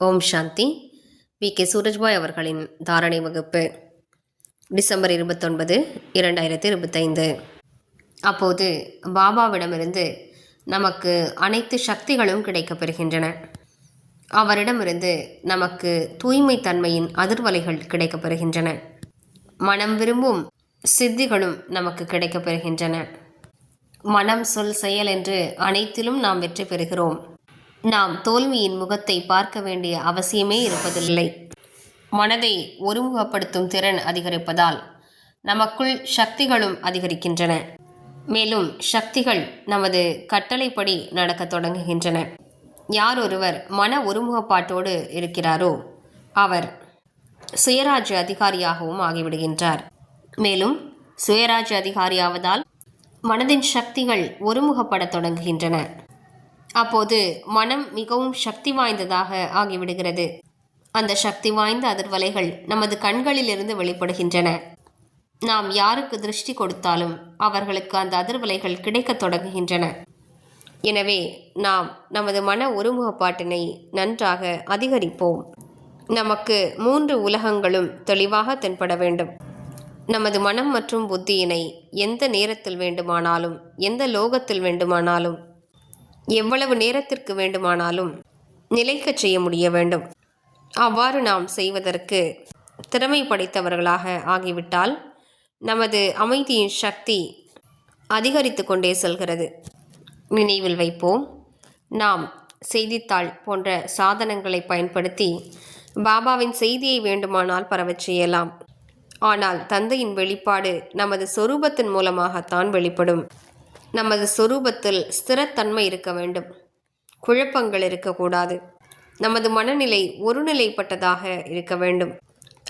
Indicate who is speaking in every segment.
Speaker 1: ஓம் சாந்தி. V K. Surajbhai அவர்களின் தாரணை வகுப்பு டிசம்பர் இருபத்தொன்பது இரண்டாயிரத்தி இருபத்தைந்து. அப்போது பாபாவிடமிருந்து நமக்கு அனைத்து சக்திகளும் கிடைக்கப்பெறுகின்றன அவரிடமிருந்து நமக்கு தூய்மை தன்மையின் அதிர்வலைகள் கிடைக்கப்பெறுகின்றன மனம் விரும்பும் சித்திகளும் நமக்கு கிடைக்கப்பெறுகின்றன மனம் சொல் செயல் என்று அனைத்திலும் நாம் வெற்றி பெறுகிறோம். நாம் தோல்வியின் முகத்தை பார்க்க வேண்டிய அவசியமே இருப்பதில்லை. மனதை ஒருமுகப்படுத்தும் திறன் அதிகரிப்பதால் நமக்குள் சக்திகளும் அதிகரிக்கின்றன. மேலும் சக்திகள் நமது கட்டளைப்படி நடக்க தொடங்குகின்றன. யார் ஒருவர் மன ஒருமுகப்பாட்டோடு இருக்கிறாரோ அவர் சுயராஜ்ய அதிகாரியாகவும் ஆகிவிடுகின்றார். மேலும் சுயராஜ்ய அதிகாரியாவதால் மனதின் சக்திகள் ஒருமுகப்படத் தொடங்குகின்றன. அப்போது மனம் மிகவும் சக்தி வாய்ந்ததாக ஆகிவிடுகிறது. அந்த சக்தி வாய்ந்த அதிர்வலைகள் நமது கண்களிலிருந்து வெளிப்படுகின்றன. நாம் யாருக்கு திருஷ்டி கொடுத்தாலும் அவர்களுக்கு அந்த அதிர்வலைகள் கிடைக்கத் தொடங்குகின்றன. எனவே நாம் நமது மன ஒருமுகப்பாட்டினை நன்றாக அதிகரிப்போம். நமக்கு மூன்று உலகங்களும் தெளிவாக தென்பட வேண்டும். நமது மனம் மற்றும் புத்தியினை எந்த நேரத்தில் வேண்டுமானாலும் எந்த லோகத்தில் வேண்டுமானாலும் எவ்வளவு நேரத்திற்கு வேண்டுமானாலும் நிலைக்கச் செய்ய முடிய வேண்டும். அவ்வாறு நாம் செய்வதற்கு திறமை படைத்தவர்களாக ஆகிவிட்டால் நமது அமைதியின் சக்தி அதிகரித்து கொண்டே செல்கிறது. நினைவில் வைப்போம். நாம் செய்தித்தாள் போன்ற சாதனங்களை பயன்படுத்தி பாபாவின் செய்தியை வேண்டுமானால் பரவச் செய்யலாம். ஆனால் தந்தையின் வெளிப்பாடு நமது சொரூபத்தின் மூலமாகத்தான் வெளிப்படும். நமது சொரூபத்தில் ஸ்திரத்தன்மை இருக்க வேண்டும். குழப்பங்கள் இருக்கக்கூடாது. நமது மனநிலை ஒருநிலைப்பட்டதாக இருக்க வேண்டும்.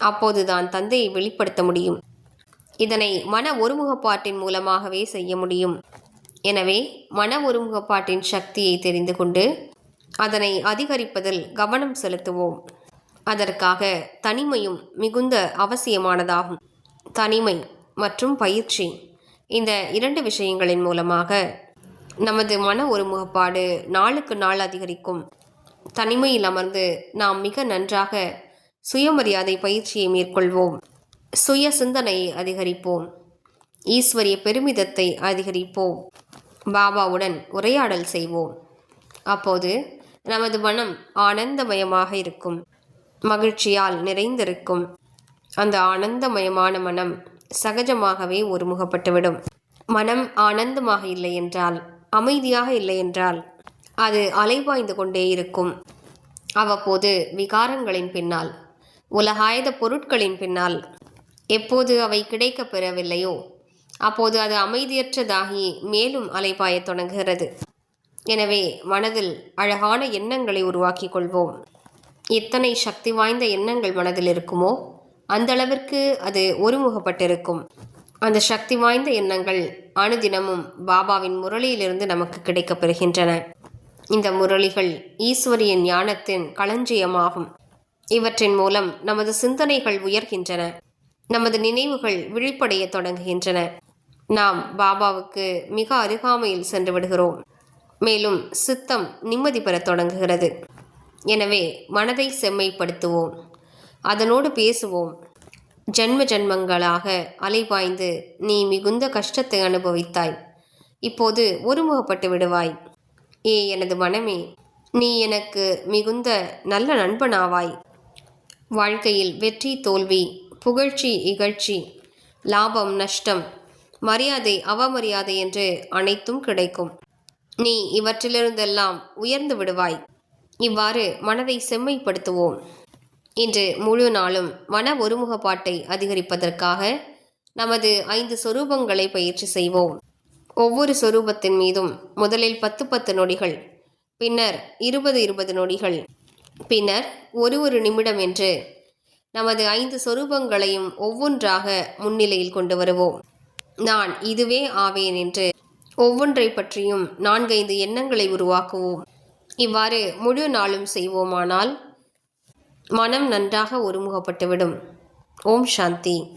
Speaker 1: அப்போதுதான் தந்தையை வெளிப்படுத்த முடியும். இதனை மன ஒருமுகப்பாட்டின் மூலமாகவே செய்ய முடியும். எனவே மன ஒருமுகப்பாட்டின் சக்தியை தெரிந்து கொண்டு அதனை அதிகரிப்பதில் கவனம் செலுத்துவோம். அதற்காக தனிமையும் மிகுந்த அவசியமானதாகும். தனிமை மற்றும் பயிற்சி. இந்த இரண்டு விஷயங்களின் மூலமாக நமது மன ஒருமுகப்பாடு நாளுக்கு நாள் அதிகரிக்கும். தனிமையில் அமர்ந்து நாம் மிக நன்றாக சுயமரியாதை பயிற்சியை மேற்கொள்வோம். சுய சிந்தனையை அதிகரிப்போம். ஈஸ்வரிய பெருமிதத்தை அதிகரிப்போம். பாபாவுடன் உரையாடல் செய்வோம். அப்போது நமது மனம் ஆனந்தமயமாக இருக்கும். மகிழ்ச்சியால் நிறைந்திருக்கும். அந்த ஆனந்தமயமான மனம் சகஜமாகவே ஒருமுகப்பட்டுவிடும். மனம் ஆனந்தமாக இல்லை என்றால் அமைதியாக இல்லை என்றால் அது அலைபாய்ந்து கொண்டே இருக்கும். அவ்வப்போது விகாரங்களின் பின்னால் உலகாயத பொருட்களின் பின்னால் எப்போது அவை கிடைக்கப் பெறவில்லையோ அப்போது அது அமைதியற்றதாகி மேலும் அலைபாயத் தொடங்குகிறது. எனவே மனதில் அழகான எண்ணங்களை உருவாக்கிக் கொள்வோம். எத்தனை சக்தி வாய்ந்த எண்ணங்கள் மனதில் இருக்குமோ அந்த அளவிற்கு அது ஒருமுகப்பட்டிருக்கும். அந்த சக்தி வாய்ந்த எண்ணங்கள் அணுதினமும் பாபாவின் முரளியிலிருந்து நமக்கு கிடைக்கப்பெறுகின்றன இந்த முரளிகள் ஈஸ்வரியின் ஞானத்தின் களஞ்சியமாகும். இவற்றின் மூலம் நமது சிந்தனைகள் உயர்கின்றன. நமது நினைவுகள் விழிப்படைய தொடங்குகின்றன. நாம் பாபாவுக்கு மிக அருகாமையில் சென்று விடுகிறோம். மேலும் சித்தம் நிம்மதி பெறத் தொடங்குகிறது. எனவே மனதை செம்மைப்படுத்துவோம். அதனோடு பேசுவோம். ஜன்ம ஜென்மங்களாக அலைபாய்ந்து நீ மிகுந்த கஷ்டத்தை அனுபவித்தாய். இப்போது ஒருமுகப்பட்டு விடுவாய். ஏ எனது மனமே நீ எனக்கு மிகுந்த நல்ல நண்பனாவாய். வாழ்க்கையில் வெற்றி தோல்வி புகழ்ச்சி இகழ்ச்சி லாபம் நஷ்டம் மரியாதை அவமரியாதை என்று அனைத்தும் கிடைக்கும். நீ இவற்றிலிருந்தெல்லாம் உயர்ந்து விடுவாய். இவ்வாறு மனதை செம்மைப்படுத்துவோம். இன்று முழு நாளும் மன ஒருமுகப்பாட்டை அதிகரிப்பதற்காக நமது ஐந்து சொரூபங்களை பயிற்சி செய்வோம். ஒவ்வொரு சொரூபத்தின் மீதும் முதலில் பத்து பத்து நொடிகள் பின்னர் இருபது இருபது நொடிகள் பின்னர் ஒரு ஒரு நிமிடம் என்று நமது ஐந்து சொரூபங்களையும் ஒவ்வொன்றாக முன்னிலையில் கொண்டு வருவோம். நான் இதுவே ஆவேன் என்று ஒவ்வொன்றை பற்றியும் நான்கைந்து எண்ணங்களை உருவாக்குவோம். இவ்வாறு முழு நாளும் செய்வோமானால் மனம் நன்றாக ஒருமுகப்பட்டுவிடும். ஓம் சாந்தி.